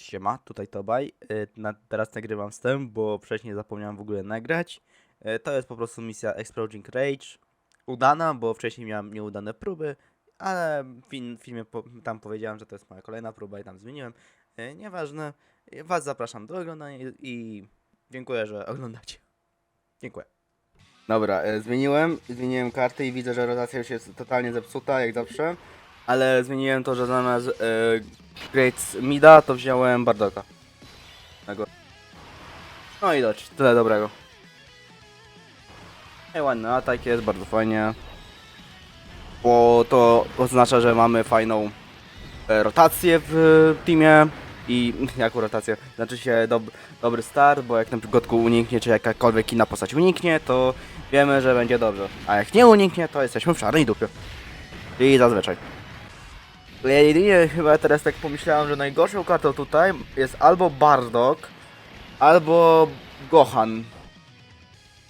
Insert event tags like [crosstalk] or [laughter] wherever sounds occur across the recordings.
Siema, tutaj Tobaj. Y, Na, teraz nagrywam wstęp, bo wcześniej zapomniałem w ogóle nagrać. Y, To jest po prostu misja Exploding Rage. Udana, bo wcześniej miałem nieudane próby, ale w filmie po, tam powiedziałem, że to jest moja kolejna próba i tam zmieniłem. Y, Nieważne. Was zapraszam do oglądania i- dziękuję, że oglądacie. Dziękuję. Dobra, zmieniłem, zmieniłem karty i widzę, że rotacja już jest totalnie zepsuta, jak zawsze. Ale zmieniłem to, że zamiast Great Mida, to wziąłem Bardoka. No i dać, tyle dobrego. I ładny atak jest, bardzo fajnie. Bo to oznacza, że mamy fajną e, rotację w e, teamie. I [laughs] jaką rotację? Znaczy się dob dobry start, bo jak na przykład uniknie, czy jakakolwiek inna postać uniknie, to wiemy, że będzie dobrze. A jak nie uniknie, to jesteśmy w czarnej dupie. I zazwyczaj. Ja jedynie chyba teraz tak pomyślałem, że najgorszą kartą tutaj jest albo Bardok, albo Gohan.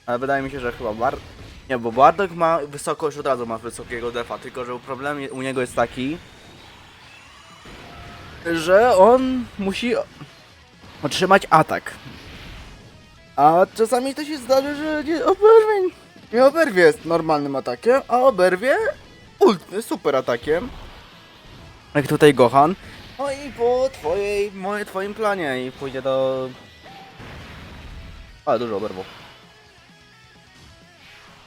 Ale wydaje mi się, że chyba Bar... Nie, bo Bardok ma wysokość, od razu ma wysokiego defa, tylko że problem u niego jest taki, że on musi otrzymać atak. A czasami to się zdarzy, że nie oberwie, nie oberwie normalnym atakiem, a oberwie ult, super atakiem. Jak tutaj Gohan. No i po twojej, moje, twoim planie i pójdzie do... Ale dużo oberwał.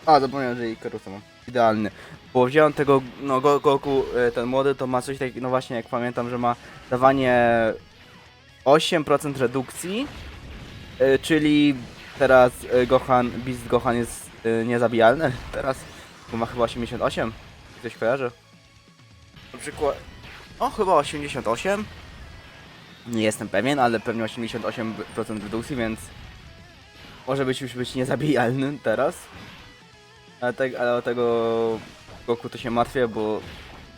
A, zapomniałem, że i Karusa mam. Idealny. Bo wziąłem tego, no Go- Goku, e, ten młody, to ma coś takiego, no właśnie, jak pamiętam, że ma dawanie 8% redukcji, e, czyli teraz e, Gohan, Beast Gohan jest niezabijalny teraz, bo ma chyba 88, coś kojarzy? Na przykład, o chyba 88, nie jestem pewien, ale pewnie 88% redukcji, więc może być już być niezabijalny teraz. Ale, te, ale o tego Goku to się martwię, bo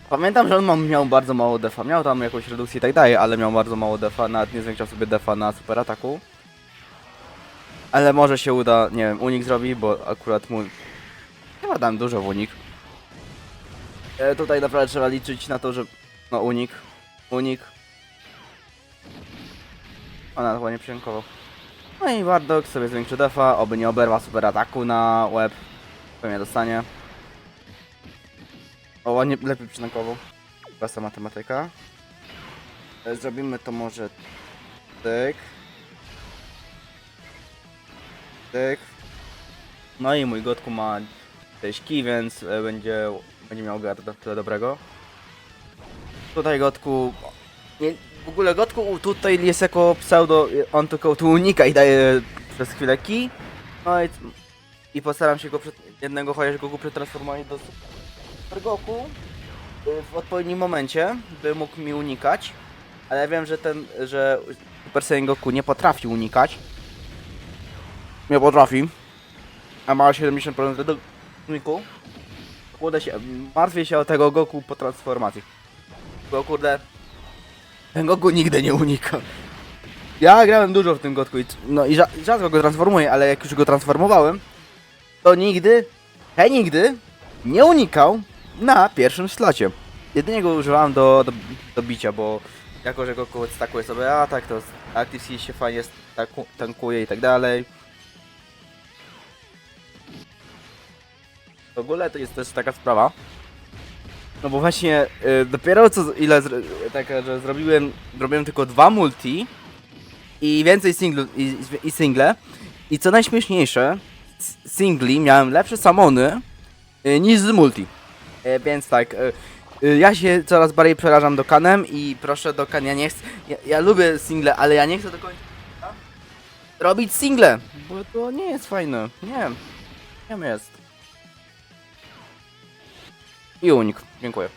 pamiętam, że on miał bardzo mało defa. Miał tam jakąś redukcję i tak dalej, ale miał bardzo mało defa, nawet nie zwiększał sobie defa na super ataku. Ale może się uda, nie wiem, unik zrobi, bo akurat mu... Chyba dam dużo w unik. E, tutaj naprawdę trzeba liczyć na to, że... No unik, unik. Ona chyba nie przyjękował. No i Bardock sobie zwiększy defa, oby nie oberwa super ataku na łeb. Pewnie dostanie. O, ładnie, lepiej przynajkował. Prosta matematyka. E, Zrobimy to może tyk. Tyk. No i mój gotku ma 6 kij, więc e, będzie, będzie miał garda tyle dobrego. Tutaj gotku... Nie, w ogóle gotku tutaj jest jako pseudo, on tylko tu unika i daje przez chwilę kij. No i, i postaram się go przed, jednego chociaż Goku przetransformować do Super Goku y, w odpowiednim momencie, by mógł mi unikać. Ale wiem, że ten, że Super Saiyan Goku nie potrafi unikać. Nie potrafi. A ma 70% do uniku. Się, martwię się o tego Goku po transformacji. Bo kurde, ten Goku nigdy nie unika. Ja grałem dużo w tym Gotku i, no i rza- rzadko go transformuję, ale jak już go transformowałem, to nigdy, he nigdy, nie unikał na pierwszym slocie. Jedynie go używałem do, do, do bicia, bo jako, że Goku stakuje sobie atak, to Active się fajnie tankuje i tak dalej. W ogóle to jest też taka sprawa, no bo właśnie y, dopiero co z- ile zro, tak, że zrobiłem, zrobiłem tylko dwa multi i więcej singlu, i, i single i co najśmieszniejsze, s- singli miałem lepsze samony y, niż z multi. Y, więc tak, y, ja się coraz bardziej przerażam Dokanem i proszę Dokan, ja nie chcę, ja, ja lubię single, ale ja nie chcę do końca robić single, bo to nie jest fajne, nie, nie jest. I unik, dziękuję.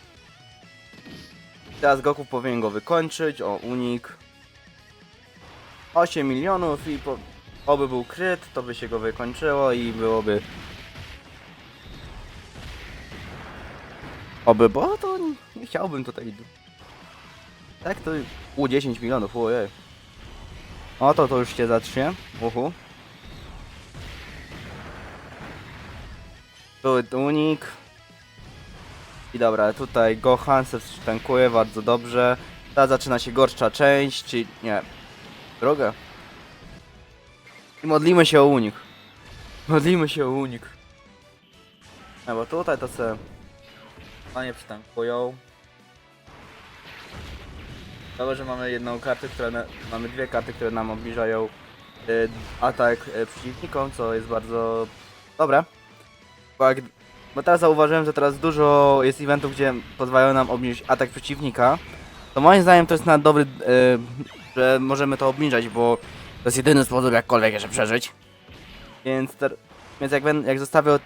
Teraz Goku powinien go wykończyć, o unik. 8 milionów i po, oby był kryt, to by się go wykończyło i byłoby... Oby, bo to nie, chciałbym tutaj... Tak to... U 10 milionów, ojej. O to to już się zacznie, uhu. Tu unik. I dobra, tutaj Gohan se tankuje bardzo dobrze. Teraz zaczyna się gorsza część, czy nie, droga. I modlimy się o unik. Modlimy się o unik. No bo tutaj to se panie przytankują. Dobrze, że mamy jedną kartę, która na, mamy dwie karty, które nam obniżają y, atak y, przeciwnikom, co jest bardzo dobre. Bo, jak, bo teraz zauważyłem, że teraz dużo jest eventów, gdzie pozwalają nam obniżyć atak przeciwnika. To moim zdaniem to jest na dobry, y, że możemy to obniżać, bo to jest jedyny sposób jakkolwiek jeszcze przeżyć. Więc, ter, więc jak, jak zostawię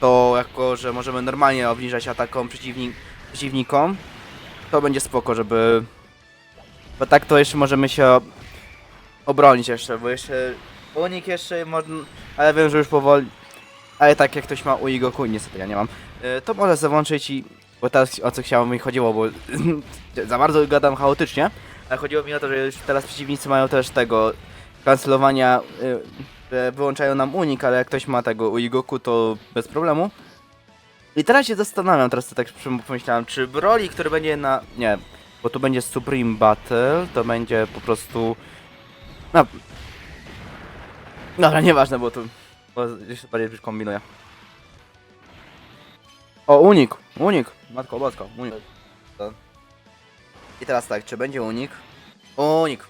to jako, że możemy normalnie obniżać atakom przeciwnik, przeciwnikom, to będzie spoko, żeby... Bo tak to jeszcze możemy się ob- obronić jeszcze, bo jeszcze unik jeszcze można... Ale wiem, że już powoli... Ale tak jak ktoś ma u Igoku, niestety ja nie mam, y, to może sobie włączyć i... Bo teraz o co chciało mi chodziło, bo [laughs] za bardzo gadam chaotycznie, ale chodziło mi o to, że już teraz przeciwnicy mają też tego kancelowania, że wyłączają nam unik, ale jak ktoś ma tego u Igoku, to bez problemu. I teraz się zastanawiam, teraz to tak pomyślałem, czy Broly, który będzie na... nie, bo tu będzie Supreme Battle, to będzie po prostu... No... Dobra, nieważne, bo tu... Bo jeszcze bardziej już kombinuję. O, unik! Unik! Matko bosko, unik. I teraz tak, czy będzie unik? Unik!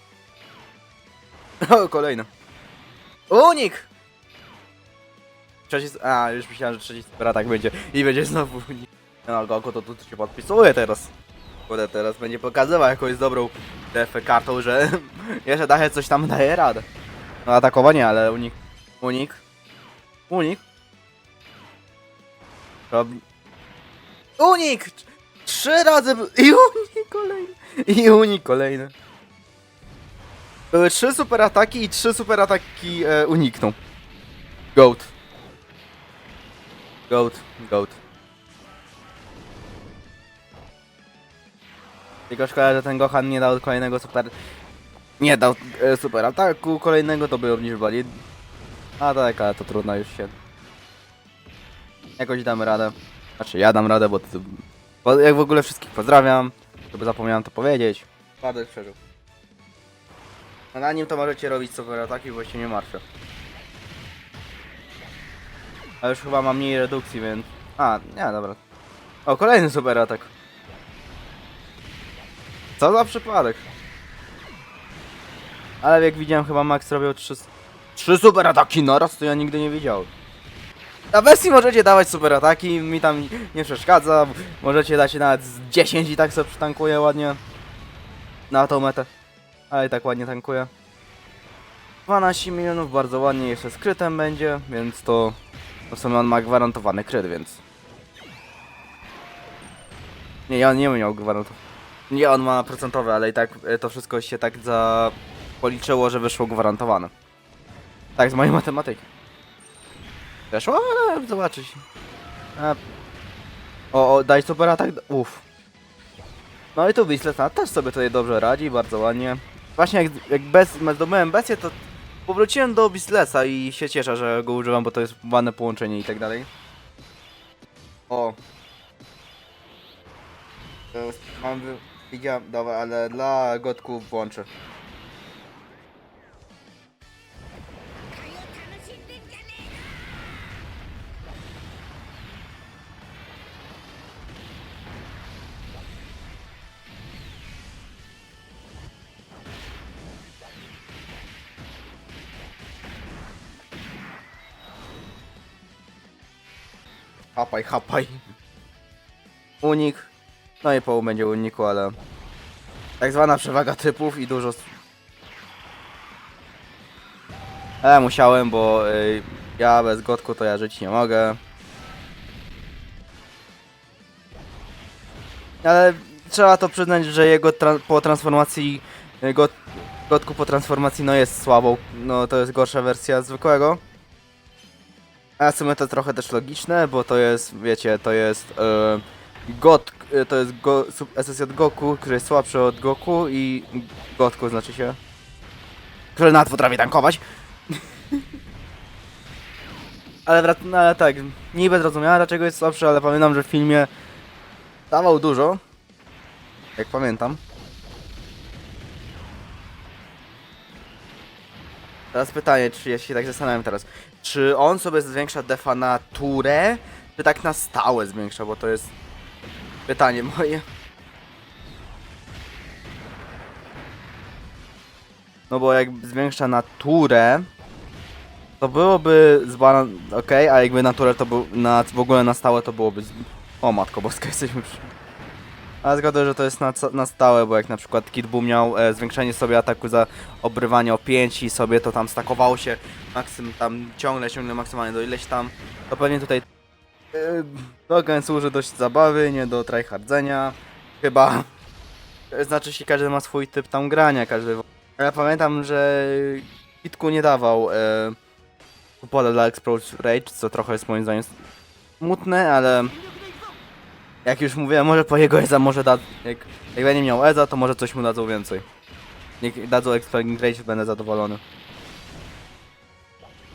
[laughs] O, kolejny. Unik! Trzeci... A, już myślałem, że trzeci super atak będzie. I będzie znowu unik. No, Goku to tu się podpisuje teraz. Kurde, teraz będzie pokazywał jakąś dobrą defę kartą, że [laughs] jeszcze daje coś tam daje radę. No atakowanie, ale unik. Unik. Unik. Robi... Unik! Trzy razy był... I unik kolejny. I unik kolejny. Były trzy super ataki i trzy super ataki e, unikną. Goat. Goat. Goat. Tylko szkoda, że ten Gohan nie dał kolejnego super... Nie dał e, super ataku kolejnego, to by obniżowali. A tak, ale to trudno już się. Jakoś damy radę. Znaczy ja dam radę, bo to, bo jak w ogóle wszystkich pozdrawiam. Żeby zapomniałem to powiedzieć. Bardzo przeżył. A na nim to możecie robić super ataki, bo się nie martwię. A już chyba mam mniej redukcji, więc... A, nie, dobra. O, kolejny super atak. Co za przypadek. Ale jak widziałem, chyba Max robił trzy, trzy super ataki naraz, to ja nigdy nie widziałem. Na bestii możecie dawać super ataki, mi tam nie przeszkadza. Możecie dać nawet z 10 i tak sobie przytankuję ładnie. Na tą metę. Ale i tak ładnie tankuje. 12 milionów, bardzo ładnie, jeszcze z krytem będzie, więc to... To w sumie on ma gwarantowany kryt, więc... Nie, on nie miał gwarantowany. Nie, on ma procentowy, ale i tak e, to wszystko się tak za... policzyło, że wyszło gwarantowane. Tak, z mojej matematyki. Weszło, ale zobaczyć. A... O, o, daj super atak. Uff. No i tu Wisletna też sobie tutaj dobrze radzi, bardzo ładnie. Właśnie jak, jak bez, zdobyłem Bestię, to powróciłem do Bislesa i się cieszę, że go używam, bo to jest ładne połączenie i tak dalej. O. Mam, widziałem, dobra, ale dla gotków włączę. Hapaj, hapaj. Unik. No i poł będzie uniku, ale... Tak zwana przewaga typów i dużo... Ale musiałem, bo y, ja bez gotku to ja żyć nie mogę. Ale trzeba to przyznać, że jego tra po transformacji... y, Got gotku po transformacji no jest słabą. No to jest gorsza wersja zwykłego. A w sumie to trochę też logiczne, bo to jest, wiecie, to jest e, God, e, to jest go, SSJ Goku, który jest słabszy od Goku i Gotku znaczy się, który nawet potrafi tankować. [laughs] ale, no, ale tak, niby zrozumiałem dlaczego jest słabszy, ale pamiętam, że w filmie dawał dużo, jak pamiętam. Teraz pytanie, czy ja się tak zastanawiam teraz, czy on sobie zwiększa defa na turę, czy tak na stałe zwiększa, bo to jest pytanie moje. No bo jak zwiększa na turę, to byłoby zbalan... okej, a jakby na turę to był, na, w ogóle na stałe to byłoby z... O matko boska, [laughs] jesteśmy przy... Ale zgodzę, że to jest na, na stałe, bo jak na przykład Kid Buu miał e, zwiększenie sobie ataku za obrywanie o 5 i sobie to tam stakowało się maksym tam ciągle, ciągle maksymalnie do ileś tam, to pewnie tutaj e, Dogen służy do zabawy, nie do tryhardzenia, chyba. E, Znaczy się każdy ma swój typ tam grania, każdy. Ja pamiętam, że Kitku nie dawał e, pola dla Explode Rage, co trochę jest moim zdaniem smutne, ale jak już mówiłem, może po jego Eza może da, jak, jak będzie miał Eza, to może coś mu dadzą więcej. Niech dadzą Exploding Rage, będę zadowolony.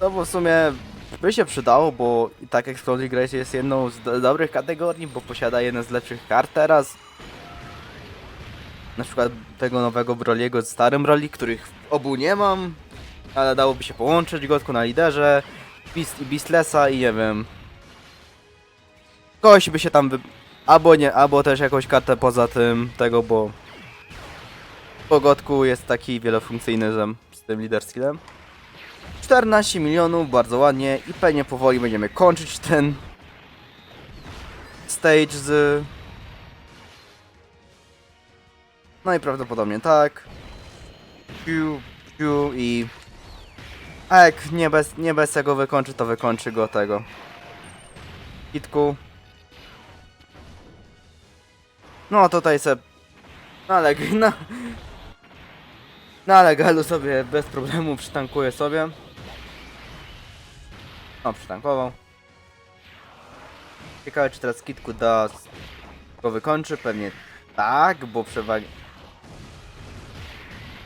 No bo w sumie by się przydało, bo i tak Exploding Rage jest jedną z do dobrych kategorii, bo posiada jeden z lepszych kart teraz. Na przykład tego nowego Broliego z starym Broli, których obu nie mam, ale dałoby się połączyć Gotku na liderze, Beast i Beastlessa i nie wiem. Kogoś by się tam wy... Albo nie, albo też jakąś kartę poza tym tego, bo po Gotku jest taki wielofunkcyjny zem z tym leader skillem. 14 milionów, bardzo ładnie i pewnie powoli będziemy kończyć ten stage z... No i prawdopodobnie tak. Piu, piu i... A jak nie bez, nie bez tego wykończy, to wykończy go tego. Kitku. No tutaj se... No ale... No, no ale Galu sobie bez problemu przytankuje sobie. No, przytankował. Ciekawe, czy teraz Kitku da... go wykończy? Pewnie tak, bo przewagi...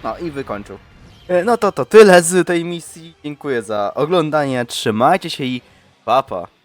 No i wykończył. E, No to to tyle z tej misji. Dziękuję za oglądanie, trzymajcie się i papa. Pa.